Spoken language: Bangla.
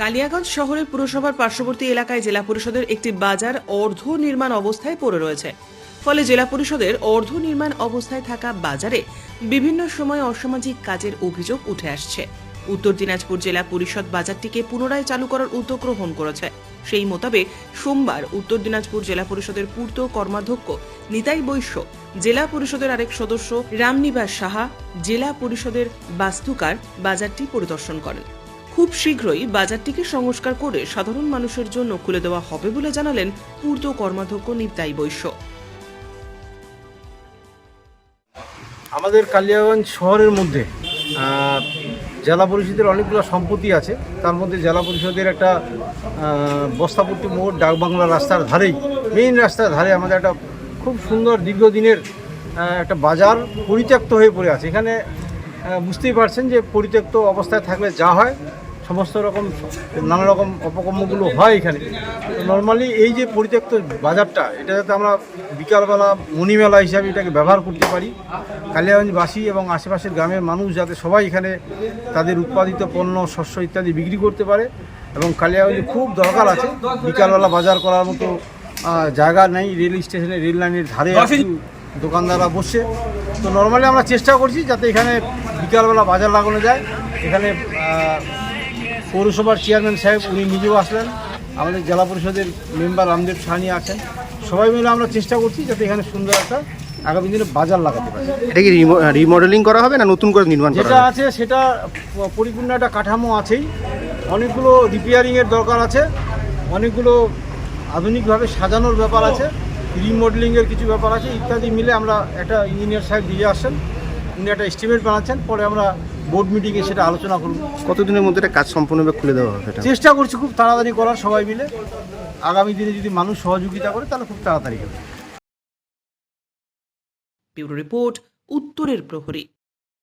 কালিয়াগঞ্জ শহরের পুরসভার পার্শ্ববর্তী এলাকায় জেলা পরিষদের একটি বাজার অর্ধ নির্মাণ অবস্থায় পড়ে রয়েছে। ফলে জেলা পরিষদের অর্ধ নির্মাণ অবস্থায় থাকা বাজারে বিভিন্ন সময় অসামাজিক কাজের অভিযোগ উঠে আসছে। উত্তর দিনাজপুর জেলা পরিষদ বাজারটিকে পুনরায় চালু করার উদ্যোগ গ্রহণ করেছে। সেই মোতাবেক সোমবার উত্তর দিনাজপুর জেলা পরিষদের পূর্ত কর্মাধ্যক্ষ নিতাই বৈশ্য, জেলা পরিষদের আরেক সদস্য রামনিবাস সাহা, জেলা পরিষদের বাস্তুকার বাজারটি পরিদর্শন করেন। খুব শীঘ্রই বাজারটিকে সংস্কার করে সাধারণ মানুষের জন্য খুলে দেওয়া হবে বলে জানালেন পূর্ত কর্মাধ্যক্ষ নিতাই বৈশ্য। আমাদের কালিয়াগঞ্জ শহরের মধ্যে জেলা পরিষদের অনেকগুলো সম্পত্তি আছে। তার মধ্যে জেলা পরিষদের একটা বস্তাপট্টি মোড়, ডাকবাংলা রাস্তার ধারেই মেইন রাস্তার ধারে আমাদের একটা খুব সুন্দর দীর্ঘদিনের একটা বাজার পরিত্যক্ত হয়ে পড়ে আছে। এখানে বুঝতেই পারছেন যে পরিত্যক্ত অবস্থায় থাকলে যা হয় সমস্ত রকম নানা রকম অপকর্মগুলো হয় এখানে। নর্মালি এই যে পরিত্যক্ত বাজারটা এটা যাতে আমরা বিকালবেলা মণিমেলা হিসাবে এটাকে ব্যবহার করতে পারি। কালিয়াগঞ্জবাসী এবং আশেপাশের গ্রামের মানুষ যাতে সবাই এখানে তাদের উৎপাদিত পণ্য শস্য ইত্যাদি বিক্রি করতে পারে এবং কালিয়াগঞ্জে খুব দরকার আছে। বিকালবেলা বাজার করার মতো জায়গা নেই রেল স্টেশনে রেল লাইনের ধারে দোকানদাররা বসছে তো নর্মালি আমরা চেষ্টা করছি যাতে এখানে বিকালবেলা বাজার লাগানো যায়। এখানে পৌরসভার চেয়ারম্যান সাহেব উনি নিজেও আসলেন। আমাদের জেলা পরিষদের মেম্বার রামদেব সাহানি আছেন। সবাই মিলে আমরা চেষ্টা করছি যাতে এখানে সুন্দর একটা আগামী দিনে বাজার লাগাতে পারি। এটা কি রিমডেলিং করা হবে না নতুন করে নির্মাণ যেটা আছে সেটা পরিপূর্ণ একটা কাঠামো আছেই। অনেকগুলো রিপেয়ারিংয়ের দরকার আছে। অনেকগুলো আধুনিকভাবে সাজানোর ব্যাপার আছে। রিমডেলিংয়ের কিছু ব্যাপার আছে ইত্যাদি মিলে আমরা একটা ইঞ্জিনিয়ার সাহেব দিয়ে আসছেন উনি একটা এস্টিমেট বানাচ্ছেন। পরে আমরা বোর্ড মিটিংয়ে সেটা আলোচনা করব। কতদিনের মধ্যে এটা কাজ সম্পূর্ণভাবে খুলে দেওয়া হবে চেষ্টা করছি খুব তাড়াতাড়ি করার সবাই মিলে। আগামী দিনে যদি মানুষ সহযোগিতা করে তাহলে খুব তাড়াতাড়ি হবে। ব্যুরো রিপোর্ট উত্তরের প্রহরী।